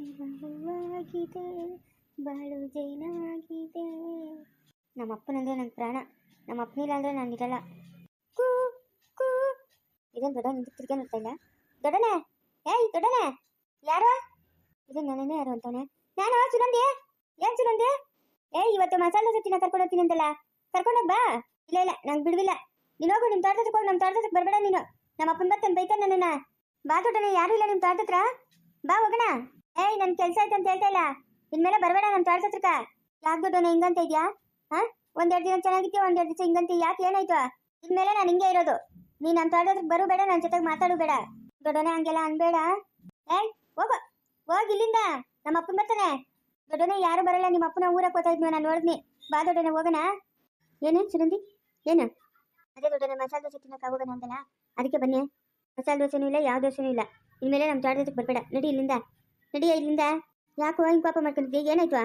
ಜೀವ ಹೂವಾಗಿದೆ ಬಾಳು ಜೈನಾಗಿದೆ ನಮ್ಮ ಅಪ್ಪನಂದ್ರೆ ನನ್ನ ಪ್ರಾಣ ನಮ್ಮ ಅಪ್ಪನಿಲ್ಲ ಅಂದ್ರೆ ನಾನು ಇರಲ್ಲ. ಕೂ ಕೂ. ಇದೇನು ದೊಡ್ಡ ನಿಂತು ತಿರ್ಗಿ ನೋಡ್ತಾ ಇಲ್ಲ ದೊಡ್ಡನೆ? ಏಯ್, ದೊಡ್ಡನೆ? ಯಾರು? ಇದು ನನ್ನೇ ಯಾರು ಅಂತಾನೆ ನಾನು ಸುನಂದಿ ಏನ್ ಸುನಂದಿ ಏಯ್, ಇವತ್ತು ಮಸಾಲೆ ದೋಸೆ ತಿನ್ನ ಕರ್ಕೊಂಡು ಹೋಗ್ತೀನಿ ಅಂತಲ್ಲ. ಕರ್ಕೊಂಡೋಗ್ ಬಾ. ಇಲ್ಲ ಇಲ್ಲ, ನಂಗೆ ಬಿಡುವಿಲ್ಲ. ನೀನು ಹೋಗು ನಿಮ್ಮ ತೋಟದಕ್ಕೆ ಹೋಗಿ ನಮ್ಮ ತೋಟದಕ್ಕೆ ಬರಬೇಡ ನೀನು. ನಮ್ಮ ಅಪ್ಪನ ಬರ್ತಾನೆ ಬೈತಾನೆ ನನ್ನ ಬಾ ದೊಡ್ಡನೆ, ಯಾರು ಇಲ್ಲ ನಿಮ್ಮ ತೋಟದ ಬಾ, ಹೋಗೋಣ. ಏಯ್, ನನ್ ಕೆಲ್ಸ ಆಯ್ತು ಅಂತ ಹೇಳ್ತಾ ಇಲ್ಲ. ಇನ್ಮೇಲೆ ಬರಬೇಡ ನನ್ನ ತೋಟದ ಹತ್ರಕ ಯಾಕೆ ದೊಡ್ಡನೆ ಹಿಂಗಂತ ಇದ್ಯಾ? ಹಾ? ಒಂದೆರಡು ದಿನ ಚೆನ್ನಾಗಿತ್ತು ಒಂದೆರಡು ದಿವಸ ಹಿಂಗಂತ ಯಾಕೆ ಏನಾಯ್ತು? ಇನ್ಮೇಲೆ ನಾನು ಹಿಂಗೆ ಇರೋದು. ನೀನ್ ನನ್ನ ತೋಟದ ಬರಬೇಡ ಬರು ಬೇಡ ನನ್ನ ಜೊತೆಗೆ ಮಾತಾಡು ಬೇಡ. ದೊಡ್ಡನೆ ಹಂಗೆಲ್ಲ ಅನ್ಬೇಡ. ಏಯ್, ಹೋಗು. ಹೋಗಿ ಇಲ್ಲಿಂದ. ನಮ್ಮ ಅಪ್ಪನ ಬರ್ತಾನೆ. ದೊಡ್ಡನೆ ಯಾರು ಬರಲ್ಲ ನಿಮ್ಮ ಅಪ್ಪನ ಊರಕ್ಕೆ ಹೋಗ್ತಾ ನಾನು ನೋಡಿದ್ನಿ. ಬಾ ದೊಡ್ಡನೆ, ಹೋಗೋಣ. ಏನೇನ್ ಸುರಂದಿ ಏನು? ಅದೇ ದೊಡ್ಡನೆ, ಮಸಾಲೆ ದೋಸೆ ತಿನ್ನಕ್ಕೆ ಹೋಗೋಣ ಅಂತಲ್ಲ ಅದಕ್ಕೆ ಬನ್ನಿ. ಮಸಾಲೆ ದೋಸೆನೂ ಇಲ್ಲ, ಯಾವ ದೋಸೆನೂ ಇಲ್ಲ. ಇನ್ಮೇಲೆ ನಮ್ಮ ತೋಟದಕ್ಕೆ ಬರಬೇಡ. ನಡಿ ಇಲ್ಲಿಂದ. ನಡಿಯ ಇಲ್ಲಿಂದ. ಯಾಕೋ ಹಿಂಗೆ ಕೋಪ ಮಾಡ್ಕೊಂಡಿದ್ದೆ? ಏನಾಯ್ತು?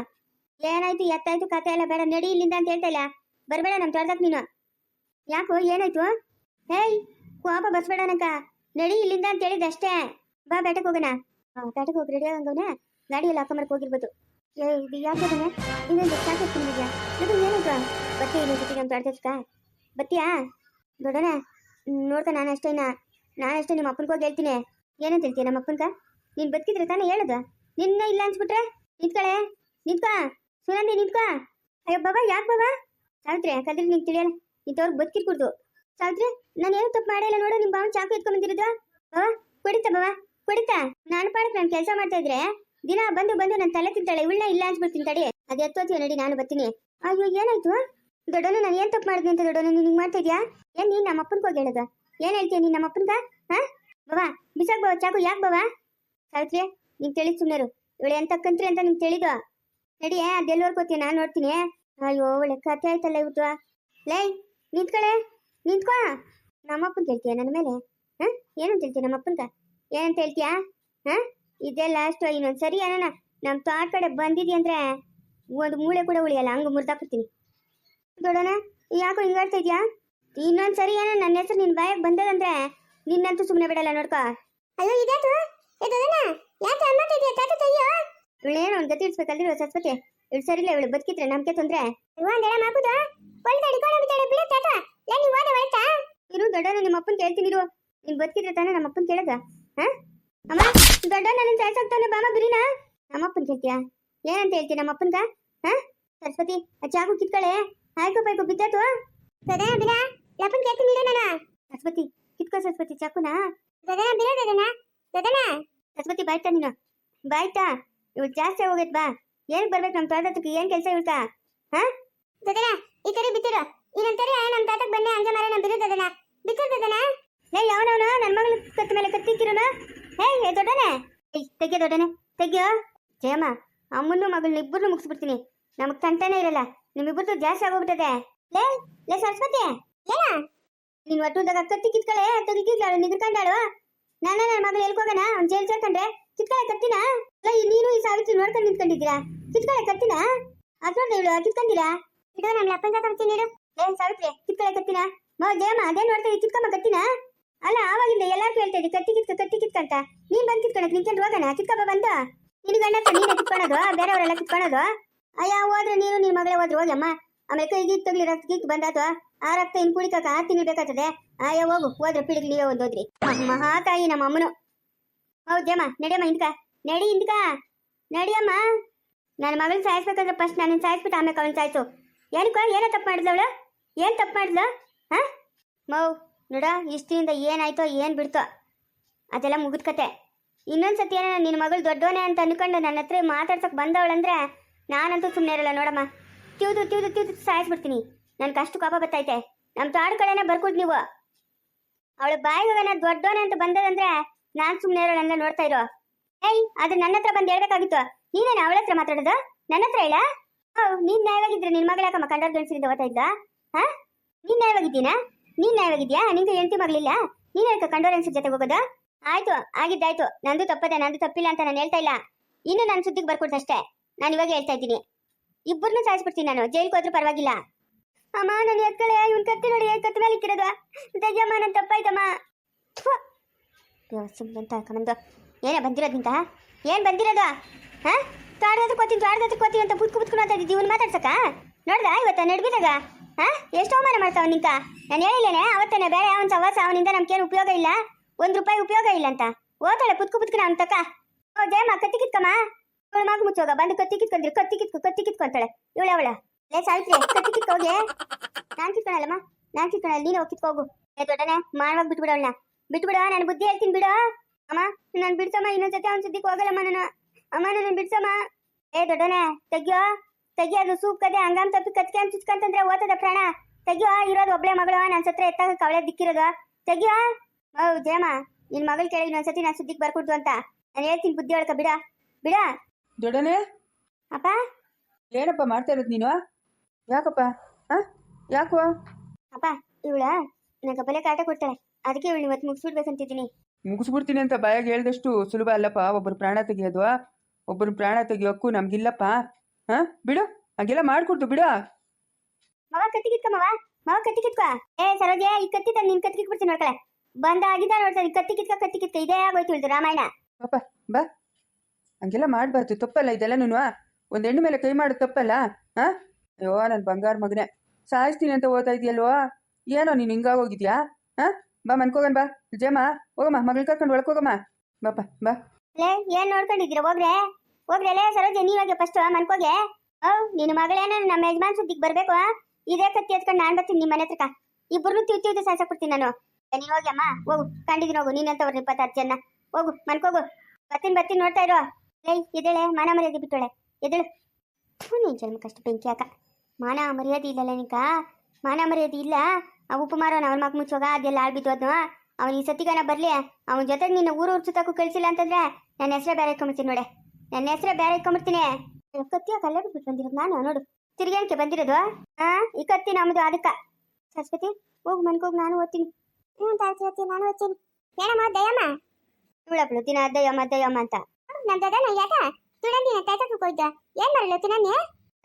ಏನಾಯ್ತು? ಎತ್ತಾಯ್ತು? ಕತೆ ಎಲ್ಲ ಬೇಡ. ನಡಿ ಇಲ್ಲಿಂದ ಅಂತ ಹೇಳ್ತಾ ಇಲ್ಲ. ಬರಬೇಡ ನಮ್ಮ ತೋಟದಕ್ಕೆ ನೀನು. ಯಾಕೋ ಏನಾಯ್ತು? ಹೇಯ್, ಕೋಪ ಬಸ್ಬೇಡ ನಡಿ ಇಲ್ಲಿಂದ ಅಂತ ಹೇಳಿದ್ದೆ ಅಷ್ಟೇ ಬಾ ಬೇಟಕ್ಕೆ ಹೋಗೋಣ. ಹಾಂ ಬೇಟಕ್ಕೆ ಹೋಗಿ ರೆಡಿ ಆಗಂಗವನ ಗಾಡಿಯಲ್ಲಿ ಹಾಕೊಂಬರಕ್ಕೆ ಹೋಗಿರ್ಬೋದು. ಏ, ಇದು ಯಾಕೆ ಇನ್ನೊಂದು ಸಾಕು ತಿಂದಿದ್ಯಾ ಇದು ಏನಾಯ್ತು? ಬತ್ತಿ ಇನ್ನೊಂದು ಜೊತೆಗೆ ಅಂತ ಬತ್ತೀಯಾ? ದೊಡ್ಡನ ನೋಡ್ಕ, ನಾನು ಅಷ್ಟೇನ. ನಾನು ಅಷ್ಟೇ ನಿಮ್ಮ ಅಪ್ಪನಿಗೆ ಹೋಗಿ ಹೇಳ್ತೀನಿ. ಏನಂತ ಹೇಳ್ತೀಯ ನಮ್ಮ ಅಪ್ಪನ್ಕ ನೀನು ಬದುಕಿದ್ರೆ ತಾನೇ ಹೇಳೋದು? ನಿನ್ನ ಇಲ್ಲ ಅನ್ಸ್ಬಿಟ್ರೆ? ನಿಂತ್ಕಳೆ? ನಿಂತ್ಕ. ಸುನಂದಿ, ನಿಂತ್ಕ. ಅಯ್ಯೋ, ಬಾಬಾ, ಯಾಕೆ ಬಾಬಾ? ಸಾವಿತ್ರಿ ಕದ್ರಿ ನಿಂಗೆ ತಿಳಿಯಲ್ಲ. ಇಂಥವ್ರಿಗೆ ಬದುಕಿರ್ಕೊಡ್ದು. ಸಾವಿತ್ರಿ, ನಾನು ಏನು ತಪ್ಪು ಮಾಡಿಲ್ಲ ನೋಡು. ನಿಮ್ಮ ಬಾವನ್ ಚಾಕು ಎತ್ಕೊಂಡ್ ಬಂದಿರೋದು. ಬಾಬಾ ಕುಡಿತಾ ಬಾಬಾ, ಕುಡಿತಾ? ನಾನು ಪಾಡಕ್ಕೆ ನಾನು ಕೆಲಸ ಮಾಡ್ತಾ ಇದ್ರೆ ದಿನ ಬಂದು ಬಂದು ನನ್ನ ತಲೆ ತಿಂತಾಳೆ. ಇವಳನ್ನ ಇಲ್ಲ ಅನ್ಸ್ಬಿಡ್ತೀನಿ ತಡಿ. ಅದು ಎತ್ತೋತೀಯ ನಡಿ, ನಾನು ಬರ್ತೀನಿ. ಅಯ್ಯೋ, ಏನಾಯ್ತು? ದೊಡ್ಡನು ನಾನು ಏನು ತಪ್ಪು ಮಾಡಿದ್ನಿ ಅಂತ ದೊಡ್ಡನು ನೀನು ಹಿಂಗೆ ಮಾಡ್ತಾ ಇದೆಯಾ? ಏನು ನೀನು ನಮ್ಮ ಅಪ್ಪನ್ಗೆ ಹೋಗಿ ಹೇಳೋದು? ಏನು ಹೇಳ್ತೀಯ ನೀನು ನಮ್ಮ ಅಪ್ಪನಿಗೆ ಹಾ? ಬಾಬಾ, ಬಿಸಾಕ್ ಬಾವ ಚಾಕು ಯಾಕೆ ಬಾವಾ ಸಾವಿತ್ರಿ ನಿಂಗೆ ತಿಳಿ ಸುಮ್ಮನೆರು ಇವಳು ಎಂತ ಕಂತ್ರಿ ಅಂತ ನಿಂಗೆ ತಿಳಿದು ನಡಿ ಅದೆಲ್ಲವರೆಗೂ ಹೋಗ್ತೀನಿ ನಾನು ನೋಡ್ತೀನಿ. ಅಯ್ಯೋ, ಒಳ್ಳೆ ಕತೆ ಆಯ್ತಲ್ಲ ಇವತ್ತು. ಲೇ, ನಿಂತ್ಕಳೆ, ನಿಂತ್ಕೋ. ನಮ್ಮಪ್ಪನ್ ಕೇಳ್ತೀಯ ನನ್ನ ಮೇಲೆ? ಹಾ? ಏನಂತ ಹೇಳ್ತೀಯ ನಮ್ಮಪ್ಪನ್ಗ? ಏನಂತ ಹೇಳ್ತೀಯಾ? ಹಾ? ಇದೇ ಲಾಸ್ಟ್ ಇನ್ನೊಂದು ಸರಿ ಅಣ್ಣ ನಮ್ಮ ತೋಟ ಕಡೆ ಬಂದಿದ್ಯ ಅಂದ್ರೆ ಒಂದು ಮೂಳೆ ಕೂಡ ಉಳಿಯಲ್ಲ, ಹಂಗ ಮುರ್ದಾಕ್ಬಿಡ್ತೀನಿ. ದೊಡ್ಡಣ ಯಾಕೋ ಹಿಂಗಾಡ್ತಾ ಇದೆಯಾ? ಇನ್ನೊಂದ್ ಸರಿ ಏನೋ ನನ್ನ ಹೆಸರು ನಿನ್ನ ಬಾಯಾಗ ಬಂದದಂದ್ರೆ ನಿನ್ನಂತೂ ಸುಮ್ಮನೆ ಬಿಡಲ್ಲ ನೋಡ್ಕೋ. ಅಯ್ಯೋ ಇದಾತು ಇವಳೇನೋ ಒಂದು ಗತಿ ಇಡ್ಸ್ಬೇಕಲ್ರಿ ಸರಸ್ವತಿ? ಇವಳು ಸರಿ ಇಲ್ಲ ಇವಳು ಬದುಕಿದ್ರೆ ನಮ್ಗೆ ತೊಂದ್ರೆ. ಇರು ದೊಡ್ಡನ ನಿಮ್ಮ ಅಪ್ಪನ್ ಕೇಳ್ತೀನಿ ಇರು. ನೀನ್ ಬದುಕಿದ್ರೆ ತಾನೇ ನಮ್ಮ ಅಪ್ಪನ್ ಕೇಳದ. ಹಾ? ಅಮ್ಮ ದೊಡ್ಡ ನಿನ್ ಸಾಯ್ಸಾಗ್ತಾನೆ ಬಾಮ ಬಿರಿನ ನಮ್ಮ ಅಪ್ಪನ್ ಕೇಳ್ತೀಯಾ? ಏನಂತ ಹೇಳ್ತೀಯ ನಮ್ಮ ಅಪ್ಪನ್ಗ? ಹಾ? ಸರಸ್ವತಿ ಆ ಚಾಕು ಕಿತ್ಕಳೆ. ಆಯ್ಕೋ ಬೈಕೋ ಬಿದ್ದಾತು. ಸದಾ ಬಿಡ. ಲಪ್ಪನ್ ಕೇಳ್ತೀನಿ ನಾನು. ಸರಸ್ವತಿ ಕಿತ್ಕೋ ಸರಸ್ವತಿ ಚಾಕುನಾ. ಸದಾ ಬಿಡ ದದನ ಸರಸ್ವತಿ ಬಾಯ್ತಾ ನೀನು? ಬಾಯ್ತಾ? ಇವಳು ಜಾಸ್ತಿ ಹೋಗೈತ್ ಬಾ. ಏನ್ ಬರ್ಬೇಕು ನಮ್ಮ ತಾತಕ್ಕೆ ಏನ್ ಕೆಲಸ ಇವಳ್ಕ? ಹಾ? ದದನ ಈ ಕಡೆ ಬಿತ್ತಿರು. ಇನ್ನೊಂದ್ಸರಿ ನಮ್ಮ ತಾತಕ್ ಬನ್ನಿ, ಹಂಗೆ ಮಾರ ನಮ್ಮ ಬಿರು ದದನ ಬಿತ್ತಿರು ದದನ ಏ, ಯಾವನವನ? ನನ್ನ ಮಗಳ ಕತ್ತ ಮೇಲೆ ಕತ್ತಿಕ್ಕಿರೋನ? ಹೇ ದೊಡ್ಡನೆ? ತೆಗಿಯೋ ತೆಗೆ ದೊಡ್ಡನೆ. ತೆಗಿಯೋ? ಜಯಮ್ಮ ಅಮ್ಮನ್ನು ಮಗಳನ್ನ ಇಬ್ಬರನ್ನು ಮುಗಿಸ್ಬಿಡ್ತೀನಿ. ನಮಗ್ ತಂಟನೇ ಇರಲ್ಲ. ನಿಮ್ಮಿಬ್ಬರದು ಜಾಸ್ತಿ ಆಗೋಗ್ಬಿಟ್ಟದೆ. ಲೇ ಲೇ ಸರಸ್ವತಿ. ಏನ? ನೀನ್ ಒಟ್ಟು ಕತ್ತಿ ಕಿತ್ಕಳೆ ತೆಗಿತಿದ್ಲಾಳು ನಿಗ್ರಕಂಡಾಳು? ನಾನು ನನ್ನ ಮಗಳು ಎಲ್ಕೋಗಣ ಅವ್ನು ಜೈಲ್ ಸೇರ್ಕೊಂಡ್ರೆ ಕಿತ್ಕಳೆ ಕತ್ತಿನ ಅಲ್ಲ ನೀನು ಈ ಸಾವಿತ್ರಿ ನೋಡ್ಕೊಂಡು ನಿಂತ್ಕೊಂಡಿದ್ದೀರಾ? ಕಿತ್ಕಳೆ ಕತ್ತಿನ ಅದ್ರೊಂದು ಇವಳು, ಕಿತ್ಕೊಂಡಿರಾ? ಇಡು ನಮ್ಮ ಅಪ್ಪನ ಕರ್ತೀನಿ ಇಡು. ಏ, ಸಾವಿತ್ರಿ, ಕಿತ್ಕಳೆ ಕತ್ತಿನ ಮೋ, ಜಯಮ್ಮ, ಅದೇ ನೋಡ್ತಾ ಇದ್ದೀ ಕಿತ್ಕಮ್ಮ ಕತ್ತಿನ ಅಲ್ಲ, ಆವಾಗಿಂದ ಎಲ್ಲಾರು ಕೇಳ್ತಾ ಕಟ್ಟಿ ಕತ್ತಿ ಕಿತ್ಕ ಕತ್ತಿ ಕಿತ್ಕಂತ ನೀನ್ ಬಂದ್ ಕಿತ್ಕೊಳಕ್ ನಿಂತ್ಕೊಂಡು ಹೋಗೋಣ ಕಿತ್ಕೊಬ ಬಂದು. ನಿನ್ ಗಂಡ ನೀನೇ ಕಿತ್ಕೊಳೋದು, ಬೇರೆಯವರೆಲ್ಲ ಕಿತ್ಕೊಳೋದು? ಅಯ್ಯ, ಹೋದ್ರೆ ನೀನು, ನಿನ್ ಮಗಳೇ ಹೋದ್ರೆ ಹೋಗಮ್ಮ ಆಮೇಲೆ ಕೈಗೆ ತಗ್ಲಿ ರಕ್ತ ಗಿಕ್ ಬಂದಾತು. ಆ ರಕ್ತ ಇನ್ ಕುಡಿಕಾಕ ಆ ತಿಂಗಳು ಬೇಕಾಗ್ತದೆ. ಅಯ್ಯ ಹೋಗು, ಹೋದ್ರೆ ಪಿಡಿಗ್ಲಿ ನೀವೇ ಒಂದು ಹೋದ್ರಿ. ಮಹಾತಾಯಿ ನಮ್ಮ ಅಮ್ಮನು. ಹೌದಮ್ಮ ನಡಿಯಮ್ಮ ಹಿಂದ್ಕ. ನಡಿ ಹಿಂದ್ಕ. ನಡಿಯಮ್ಮ ನನ್ನ ಮಗಳನ್ನ ಸಾಯಿಸ್ಬೇಕಂದ್ರೆ ಫಸ್ಟ್ ನಾನು ಸಾಯಿಸ್ಬಿಟ್ಟು ಆಮೇಲೆ ಅವನ್ ಸಾಯ್ಸು. ಏನಕ್ಕ, ಏನೋ ತಪ್ಪು ಮಾಡಿದ್ಲವಳು ಏನ್ ತಪ್ಪು ಮಾಡಿದ್ಲು? ಹಾ? ಮೌ, ನೋಡ ಇಷ್ಟಿಂದ ಏನಾಯ್ತೋ, ಏನ್ ಬಿಡ್ತೋ. ಅದೆಲ್ಲ ಮುಗಿದ ಕತೆ. ಇನ್ನೊಂದ್ಸತಿ ಏನೋ ನಿನ್ನ ಮಗಳು ದೊಡ್ಡೋನೆ ಅಂತ ಅನ್ಕೊಂಡು ನನ್ನ ಹತ್ರ ಮಾತಾಡ್ಸಕ್ ಬಂದವಳಂದ್ರೆ ನಾನಂತೂ ಸುಮ್ಮನೆ ಇರಲ್ಲ ನೋಡಮ್ಮ. ತಿವ್ದು ತಿವ್ದು ತಿವ್ದು ಸಾಯಿಸ್ಬಿಡ್ತೀನಿ. ನನ್ನ ಕಷ್ಟ ಕೋಪ ಬರ್ತೈತೆ ನಮ್ಮ ತಾಡು ಕಡೆನೇ ಬರ್ಕೊಡ್ ನೀವು. ಅವಳ ಬಾಯಿಗೆ ದೊಡ್ಡೋನೆ ಅಂತ ಬಂದದಂದ್ರೆ ನಾನ್ ಸುಮ್ಮನೆ ನನ್ನ ನೋಡ್ತಾ ಇರೋ. ಏಯ್, ಆದ್ರೆ ನನ್ನ ಹತ್ರ ಬಂದು ಹೇಳ್ಬೇಕಾಗಿತ್ತು. ನೀನೇನ ಅವಳ ಹತ್ರ ಮಾತಾಡೋದು? ನನ್ನ ಹತ್ರ ಇಲ್ಲ? ಹೌ ನೀನ್ ನ್ಯಾಯವಾಗಿದ್ರೆ ನಿನ್ ಮಗಳ ಯಾಕಮ್ಮ ಕಂಡರ್ ಗಂಡಸರಿಂದ ಓದ್ತಾ ಇದ್ದ ಹಾ? ನೀನ್ ನ್ಯಾಯವಾಗಿದ್ದೀನಾ? ನೀನ್ ನ್ಯಾಯವಾಗಿದ್ಯಾ ನಿಂಗೆ ಹೆಂಡತಿ ಮಗಳಿಲ್ಲ? ನೀನ್ ಯಾಕೆ ಕಂಡೋರ್ ಜೊತೆ ಹೋಗೋದು? ಆಯ್ತು, ಆಗಿದ್ದಾಯ್ತು. ನಂದು ತಪ್ಪದೆ, ನಂದು ತಪ್ಪಿಲ್ಲ ಅಂತ ನಾನು ಹೇಳ್ತಾ ಇಲ್ಲ. ಇನ್ನು ನನ್ನ ಸುದ್ದಿಗೆ ಬರ್ಕೊಡ್ತಷ್ಟೇ ನಾನು ಇವಾಗ ಹೇಳ್ತಾ ಇದ್ದೀನಿ. ಇಬ್ಬರನ್ನೂ ಸಾಯಿಸ್ಬಿಡ್ತೀನಿ ನಾನು. ಜೈಲ್ಗೆ ಹೋದ್ರೂ ಪರವಾಗಿಲ್ಲ. ಅಮ್ಮ ನಾನು ಎತ್ಕಳೆ, ಇವ್ನ ಕತ್ತಿ ನೋಡಿ ಕತ್ತಿ ಮೇಲೆ ಇಕ್ಕಿರೋದು? ತೆಗಿಯಮ್ಮ ನನ್ನ ತಪ್ಪಾಯ್ತಮ್ಮ. ಸುಮ್ಮನೆ ಏನೇ ಬಂದಿರೋದು ನಿಂತ ಏನು ಬಂದಿರೋದು? ಹಾ? ತಾಡ್ದತ್ರ ಕೋತೀನಿ ತಾಡ್ದತ್ರ ಕೋತೀನಿ ಅಂತ ಬುತ್ಕು ಬುತ್ಕೊಂಡು ಅಂತ ಇದ್ದೀವಿ ಇವ್ನು ಮಾತಾಡ್ಸಕ್ಕ? ನೋಡ್ದ? ಇವತ್ತ ನಡ್ಬಿದಾಗ ಹಾ? ಎಷ್ಟು ಅವಮಾನ ಮಾಡ್ತಾವ ನಿಂತ. ನಾನು ಹೇಳಿಲ್ಲೇನೆ ಅವತ್ತೇನೆ ಬೇರೆ ಅವನ ಸವಾಸ, ಅವನಿಂದ ನಮ್ಗೇನು ಉಪಯೋಗ ಇಲ್ಲ? ಒಂದು ರೂಪಾಯಿ ಉಪಯೋಗ ಇಲ್ಲ ಅಂತ. ಓತಾಳೆ ಪುತ್ಕು ಪುತ್ಕನ ಅವನ ಓ, ಜಯಮ್ಮ, ಕತ್ತಿ ಕಿತ್ಕಮ್ಮ. ಇವಳು ಮಗ ಮುಚ್ಚೋಗ ಬಂದು ಕತ್ತಿ ಕಿತ್ಕೊಂಡ್ರಿ, ಕತ್ತಿ ಕಿತ್ಕೊ, ಕತ್ತಿ ಕಿತ್ಕೊಂತಾಳೆ. ಇವಳೆ ಅವಳ. ಲೇ ಸಾವಿತ್ರಿ, ಕತ್ತಿ ಕಿತ್ಕೋಗೆ ನಾನ್ ಕಿತ್ಕೊಳಲ್ಲಮ್ಮ, ನಾನ್ ಕಿತ್ಕೊಳಲ್ಲ, ನೀನು ಹೋಗಿ ಕಿತ್ಕೋಗು ಏ, ದೊಡ್ಡನೆ, ಮಾಡುವಾಗ ಬಿಟ್ಬಿಡ ಅವಳನ್ನ. ಬಿಟ್ಬಿಡ, ನಾನು ಬುದ್ಧಿ ಹೇಳ್ತೀನಿ ಬಿಡ. ಅಮ್ಮ, ನಾನು ಬಿಡ್ಸಮ್ಮ, ಇನ್ನೊಂದ್ಸತಿ ಅವ್ನ ಸುದ್ದಿಗೆ ಹೋಗಲ್ಲಮ್ಮ ನಾನು. ಅಮ್ಮ ನನ್ನ ಬಿಡ್ಸಮ್ಮ. ಏ, ದೊಡ್ಡನೆ, ತೆಗ್ಯೋ. ತೆಗಿಯೋ ಅದು ಸೂಪ್ ಕದೆ ಹಂಗಾಮ್ ತಪ್ಪಿ ಕತ್ಕೆ ಚುಚ್ಕಂತಂದ್ರೆ ಓತದ ಪ್ರಾಣ. ತೆಗಿಯೋ, ಇರೋದು ಒಬ್ಳೆ ಮಗಳು ನನ್ನ ಸತ್ರ ಎತ್ತಾಗ ಕವಳೆ ದಿಕ್ಕಿರೋದು. ತೆಗಿಯೋ. ಹೌ ಜಯಮ್ಮ ನಿನ್ ಮಗಳು ಕೇಳಿ ಇನ್ನೊಂದ್ಸತಿ ನಾನು ಸುದ್ದಿಗೆ ಬರ್ಕೊಡ್ತು ಅಂತ. ನಾನು ಹೇಳ್ತೀನಿ ಬುದ್ಧಿ ಹೇಳ್ಕ ಬಿಡ. ಬಿಡ. ದೊಡ್ಡನೆ? ಅಪ್ಪ? ಏನಪ್ಪ ಮಾಡ್ತಾ ಇರೋದು ನೀನು? ಯಾಕಪ್ಪ? ಹಾಂ? ಯಾಕೋ ಅಪ್ಪ ಇವಳ ನನಗೆ ಬಲೆ ಕಾಟ ಕೊಡ್ತಾಳೆ. ಅದಕ್ಕೆ ಇವಳು ಇವತ್ತು ಮುಗಿಸ್ಬಿಡ್ಬೇಕಂತಿದ್ದೀನಿ. ಮುಗಿಸ್ಬಿಡ್ತೀನಿ ಅಂತ ಬಾಯಾಗ ಹೇಳ್ದಷ್ಟು ಸುಲಭ ಅಲ್ಲಪ್ಪ. ಒಬ್ಬರು ಪ್ರಾಣ ತೆಗಿಯೋದು. ಒಬ್ಬರು ಪ್ರಾಣ ತೆಗಿಯೋಕ್ಕೂ ನಮ್ಗಿಲ್ಲಪ್ಪ. ಹಾ? ಬಿಡು. ಹಾಗೆಲ್ಲ ಮಾಡ್ಕೊಡ್ತು ಬಿಡು. ಮವ ಕತ್ತಿ ಕಿತ್ಕ ಮವ. ಮವ ಕತ್ತಿ ಕಿತ್ಕ. ಏ ಸರೋಜೆ ಈ ಕತ್ತಿ ತಂದು ನಿನ್ ಕತ್ತಿ ಕಿತ್ಬಿಡ್ತೀನಿ ನೋಡ್ಕಳೆ. ಬಂದ ಆಗಿದ್ದ ನೋಡ್ತಾರೆ ಕತ್ತಿ ಕಿತ್ಕ ಕತ್ತಿ ಕಿತ್ಕ. ಇದೇ ಆಗೋಯ್ತು ಇಳ್ದು ರಾಮಾಯಣ. ಅಪ್ಪ ಬಾ. ಹಂಗೆಲ್ಲ ಮಾಡಬಾರ್ದು, ತಪ್ಪಲ್ಲ ಇದೆಲ್ಲ ಒಂದು ಹೆಣ್ಣು ಮೇಲೆ ಕೈ ಮಾಡೋದು ತಪ್ಪಲ್ಲ? ಹಾಂ? ಅಯ್ಯೋ ನನ್ನ ಬಂಗಾರ ಮಗನೇ. ಸಾಯಿಸ್ತೀನಿ ಅಂತ ಓದ್ತಾ ಇದೆಯಲ್ವೋ? ಏನೋ, ನೀನು ಹಿಂಗಾಗೋಗಿದ್ಯಾ? ಹಾಂ? ಬಾ ಮನ್ಕೋಗನ್ ಬಾ. ಜಯಮ್ಮ ಹೋಗಮ್ಮ ಮಗಳು ಕರ್ಕೊಂಡು ಒಳಕೋಗಮ್ಮ ಬಾಪ ಬಾ ಲೇ, ಏನ್ ನೋಡ್ಕೊಂಡಿದ್ದೀರ ಹೋಗ್ರೆ ಹೋಗ್ರೆ ಲೇ, ಸರೋಜ ನೀವಾಗೆ ಫಸ್ಟ್ ಮನ್ಕೋಗೆ ಓ ನಿನ್ನ ಮಗಳೇನ, ನಮ್ಮ ಯಜಮಾನ್ ಸುದ್ದಿಗೆ ಬರ್ಬೇಕು ಇದೇ ಕತ್ತಿ ಎತ್ಕೊಂಡು ನಾನ್ ಬರ್ತೀನಿ ನಿಮ್ಮ ಮನೆ ಹತ್ರಕ ಇಬ್ಬರು ತಿವ್, ತಿವ್ದು ಕೊಡ್ತೀನಿ ನಾನು. ನೀನ್ ಹೋಗಿ ಅಮ್ಮ ಹೋಗು ಕಂಡಿದ್ದೀನಿ ಹೋಗು ನೀನಂತವ್ರು ಇಪ್ಪತ್ತಾರು ಜನ ಹೋಗು ಮನ್ಕೋಗು ಬರ್ತೀನಿ ಬರ್ತೀನಿ, ನೋಡ್ತಾ ಇರೋ. ಲೇ ಎದೇಳೆ ಮಾನ ಮರ್ಯಾದೆ ಬಿಟ್ಟೋಳೆ ಎದೇಳು ನೀನು ನೀನ್ ಕಷ್ಟ ಬೆಂಕಿ ಹಾಕ. ಮಾನ ಮರ್ಯಾದೆ ಇಲ್ಲಲ್ಲ ನಿಕ ಮಾನ ಮರ್ಯಾದೆ ಇಲ್ಲ? ಆ ಉಪಮಾರವನ್ನ ಅವ್ರ ಮಕ್ ಮುಚ್ಚೋಗ, ಅದೆಲ್ಲ ಆಳ್ಬಿದ್ದು ಅದನ್ನ ಅವನು ಈ ಸತಿಗಾನ ಬರ್ಲಿ, ಅವನ ಜೊತೆ ನಿನ್ನ ಊರು ಊರು ಸುತ್ತಕ್ಕೂ ಕಳಿಸಿಲ್ಲ ಅಂತಂದ್ರೆ ನನ್ನ ಹೆಸರೇ ಬೇರೆ ಇಟ್ಕೊಂಬಿಡ್ತೀನಿ ನೋಡೆ. ನನ್ನ ಹೆಸರೇ ಬೇರೆ ಇಟ್ಕೊಂಬಿಡ್ತೀನಿ. ಕತ್ತಿಯ ಕಲ್ಲೇ ಬಿಟ್ಟು ಬಂದಿರೋದು ನಾನು? ನೋಡು ತಿರ್ಗೇನಕ್ಕೆ ಬಂದಿರೋದು? ಹಾ ಈ ಕತ್ತಿ ನಮ್ದು ಅದಕ್ಕ. ಸರಸ್ವತಿ, ಹೋಗಿ ಮನ್ಕೋಗಿ ನಾನು ಓದ್ತೀನಿ. ಹ್ಞೂ ಸರಸ್ವತಿ, ನಾನು ಓದ್ತೀನಿ. ಏನಮ್ಮ ದಯಮ್ಮ ಇವಳಪ್ಪಳು, ದಿನ ದಯಮ್ಮ ದಯಮ್ಮ ಅಂತ. ನನ್ನ ದೊಡ್ಡನ ಯಾಕ? ತುಡಂದಿನ ತಾತಕ್ಕೆ ಹೋಯ್ತ ಏನ್ ಮಾಡಲ್ಲ ತುಳಂದಿ?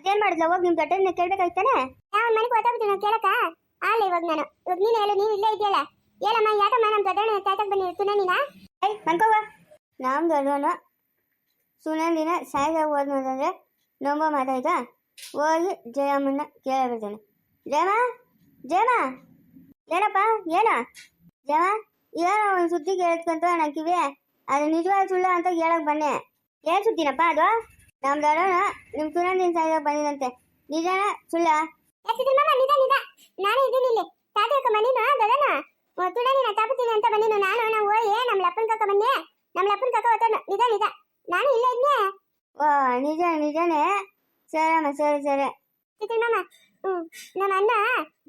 ಏನ್ ಮಾಡಿದ್ಲ? ಹೋಗ್ ನಿಮ್ ದೊಡ್ಡನ ಕೇಳ್ಬೇಕಾಯ್ತಾನೆ? ಯಾವ ಮನೆಗೆ ಓದಾಬಿಟ್ಟು ನಾವು ಕೇಳಕ ಆಲ್ಲ ಇವಾಗ ನಾನು. ಇವಾಗ ನೀನು ಹೇಳು ನೀನು ಇಲ್ಲೇ ಇದೆಯಲ್ಲ ಏನಮ್ಮ ಯಾಕಮ್ಮ ನಮ್ಮ ದೊಡ್ಡನ ತಾತಕ್ ಬಂದಿರ ತುಳಂದಿನ? ಏಯ್ ಮನ್ಕೋವ ನಮ್ ದೊಡ್ಡವನು ಸುನಂದಿನ ಸಾಯ್ಗ ಹೋದ್ನಂದ್ರೆ ನಂಬ ಮಾತಾಯ್ತಾ ಹೋಗಿ ಜಯಮ್ಮನ್ನ ಕೇಳಬಿಡ್ತಾನೆ. ಜಯಮ್ಮ ಜಯಮ್ಮ. ಏನಪ್ಪ ಏನ? ಜಯಮ್ಮ ಏನೋ ಒಂದು ಸುದ್ದಿ ಕೇಳ್ಕೊಂತ ನನ್ನ ಕಿವಿ ಅದು ನಿಜವಾದ ಸುಳ್ಳು ಅಂತ ಹೇಳಕ್ ಬನ್ನೆ. ಏನ್ ಸುದ್ದಿನಪ್ಪ ಅದು? ನಮ್ ದೊಡ್ಡವನ ನಿಮ್ ಸುನಂದಿನ ಸಾಯ್ಗ ಬಂದಿದಂತೆ ನಿಜನ ಸುಳ್ಳ? ನಿಜ ನಿಜ. ನಾನು ಇದೀನಿ ಇಲ್ಲಿ. ತಾತ ಅಕ್ಕ ಮನಿನ ದೊಡ್ಡನ ತುಡನಿನ ತಾಪತೀನಿ ಅಂತ ಬನ್ನಿನು ನಾನು? ನಾವು ಹೋಗಿ ನಮ್ಮ ಲಪ್ಪನ ಕಕ್ಕ ಬನ್ನಿ. ನಮ್ಮ ಲಪ್ಪನ ಕಕ್ಕ ಹೋತಾನ ನಿಜ ನಿಜ. ನಾನು ಇಲ್ಲ ಇದ್ನೆ. ಓ ನಿಜ ನಿಜನೇ? ಸರಮ್ಮ ಸರಿ ಸರಿ. ಮಾಮ ಹ್ಮ್. ನಮ್ಮ ಅಣ್ಣ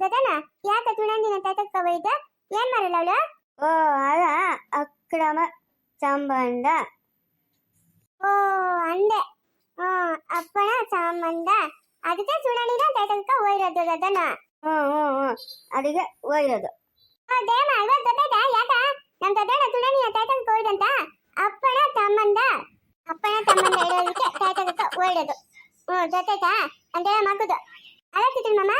ದದನ ಯಾಕ ತುಳಂದಿನ ತಾತಕ್ಕ ಹೋಯ್ದ ಏನ್ ಮಾಡಲ್ಲ ಅವಳು? ಓ ಅದ ಅಕ್ರಮ. ಸಂಬಂಧ? ಓ, ಅಂದೆ. ಹ್ಮ್ ಅಪ್ಪನ ಸಂಬಂಧ. ಅದಕ್ಕೆ ಸುಡಣಿನ ಟೈಟಲ್ಕ ಹೋಗಿರೋದು ಅದನ್ನ ಹ್ಮ್ ಹ್ಮ್ ಹ್ಮ್ ಅದಕ್ಕೆ ಹೋಗಿರೋದು ದೇಮ ಅಲ್ವಾ ಗೊತ್ತಾಯ್ತಾ ಯಾಕ? ನಮ್ ದೊಡ್ಡಣ್ಣ ತುಳನಿಯ ತಾತಕ್ಕ ಹೋಯ್ದಂತ ಅಪ್ಪನ ಸಂಬಂಧ. ಅಪ್ಪನ ಸಂಬಂಧ ಇರೋದಕ್ಕೆ ಟೈಟಲ್ಕ ಓಡೋದು ಹ್ಞೂ, ಗೊತ್ತಾಯ್ತಾ? ಅಂತ ಮಗುದು ಅಲ್ಲ ಚಿತ್ರ ಮಾಮ?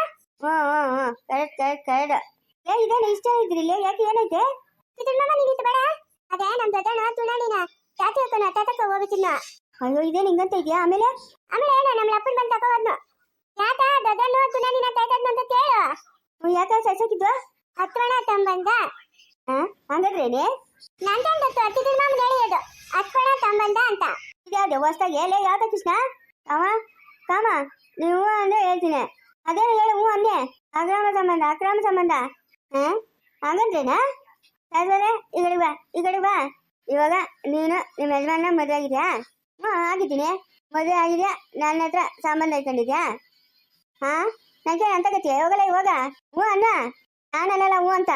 ಹ್ಞೂ ಹ್ಞೂ ಹ್ಞೂ ಕರೆಕ್ಟ್ ಕರೆಕ್ಟ್ ಕರೆಕ್ಟ್ ಏ, ಇದೇನು ಇಷ್ಟ ಇದ್ರಿಲ್ಲ? ಯಾಕೆ ಏನೈತೆ ಚಿತ್ರ ಮಾಮ ನೀನಿತ್ತು ಬೇಡ. ಅದೇ ನಮ್ಮ ದೊಡ್ಡಣ್ಣ ತುಳನಿನ ಹಾಕೋಣ ತಾತಕ್ಕ ತಿನ್ನ ಅಯ್ಯೋ ಇದೇ ನಿಂಗಂತ ಇದೆಯಾ? ಆಮೇಲೆ? ಆಮೇಲೆ ಏನ? ನಮ್ಮ ಅಪ್ಪನ ಬಂದು ತಗೋದ್ನು ಯಾಕ ದೊಡ್ಡಣ್ಣ ತುಳನಿನ ತಾತಕ್ಕ ಅಂತ ಕೇಳು. ಯಾಕೆ ಸಸಕಿದ್ವ? ಹತ್ತೋಣ ತಂಬಂದ ಹಂಗದ್ರೇನೆ? ನಂಗೆ ಗೊತ್ತು ಚಿತ್ರ ಮಾಮ ಹೇಳಿಯೋದು ಹತ್ರಣ ತಂಬಂದ ಅಂತ. ಇದ್ಯಾವ್ದು ಹೊಸ್ದಾಗಿ ಹೇಳಿ ಯಾವ್ದ ಕೃಷ್ಣ? ಅವ? ಕಾಮ? ನೀವು ಅಂದ್ರೆ ಹೇಳ್ತೀನಿ. ಅದೇನು ಹೇಳು ಹ್ಞೂ ಅಂದೆ ಅಕ್ರಮ ಸಂಬಂಧ ಅಕ್ರಮ ಸಂಬಂಧ. ಹಾಂ ಹಂಗಂದ್ರೇನಾ? ಸರಿ ಈ ಕಡೆ ಬಾ, ಈಗಡೆ ಬಾ. ಇವಾಗ ನೀನು ನಿಮ್ಮ ಯಜಮಾನ ಮದುವೆ ಆಗಿದ್ಯಾ? ಹ್ಞೂ ಆಗಿದ್ದೀನಿ. ಮದುವೆ ಆಗಿದ್ಯಾ? ನನ್ನ ಹತ್ರ ಸಂಬಂಧ ಇಟ್ಕೊಂಡಿದ್ಯಾ ಹಾ? ನಂಗೆ ಅಂತ ಗತಿಯ ಹೋಗಲ್ಲ ಇವಾಗ? ಹ್ಞೂ ಅನ್ನ ನಾನಲ್ಲ ಹ್ಞೂ ಅಂತ.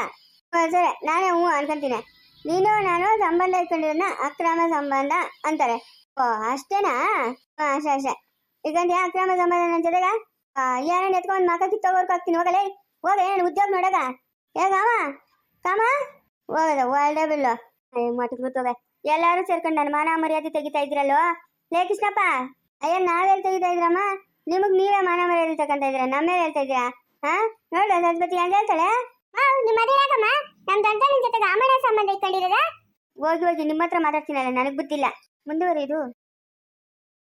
ಸರಿ ನಾನೇ ಹ್ಞೂ ಅನ್ಕೊಂತೀನಿ. ನೀನು, ನಾನು ಸಂಬಂಧ ಇಟ್ಕೊಂಡಿರೋದನ್ನ ಅಕ್ರಮ ಸಂಬಂಧ ಅಂತಾರೆ. ಓ, ಅಷ್ಟೇನಾ? ಹಾಂ, ಅಷ್ಟೇ ಅಷ್ಟೇ. ಈಗ ಅಕ್ರಮ ಸಂಬಂಧ ನನ್ನ ಜೊತೆಗ? ಯಾರನ್ನ ಎತ್ಕೊಂಡು ಮಕ್ಕ ತಗೋರ್ಕ ಹಾಕ್ತೀನಿ ಹೋಗಲೇ? ಹೋಗ ಉದ್ಯೋಗ ನೋಡಗ? ಏ ಕಾಮ? ಹೋಗದ ಒಳ್ಳೆ ಬಿಲ್ಲು ಮಟ್ಟಿಗೆ ಗೊತ್ತೋಗ ಎಲ್ಲಾರು ಸೇರ್ಕೊಂಡು ನನ್ನ ಮಾನ ಮರ್ಯಾದೆ ತೆಗಿತಾ ಇದ್ರಲ್ಲೋ? ಲೇ ಕೃಷ್ಣಪ್ಪ. ಅಯ್ಯ ನಾವೇ ತೆಗಿತಾ ಇದ್ರಮ್ಮ? ನಿಮಗ್ ನೀವೇ ಮಾನ ಮರ್ಯಾದೆ ತಗೊಂತ ಇದ್ರ ನಮ್ಮೇಲೆ ಹೇಳ್ತಾ ಇದ್ಯಾ ಹಾ? ನೋಡ ಸರಸ್ವತಿ ಹಂಗ ಹೇಳ್ತಾಳೆ. ನಿಮ್ಮ ಮದುವೆ ನಮ್ ನಮ್ ನಿನ್ ಜೊತೆಗೆ ಅಮ್ಮನ ಸಂಬಂಧ ಇಟ್ಕೊಂಡಿರೋದ. ಹೋಗಿ ಹೋಗಿ ನಿಮ್ಮ ಹತ್ರ ಮಾತಾಡ್ತೀನಲ್ಲ ನನಗ್ ಗೊತ್ತಿಲ್ಲ ಮುಂದುವರಿದು.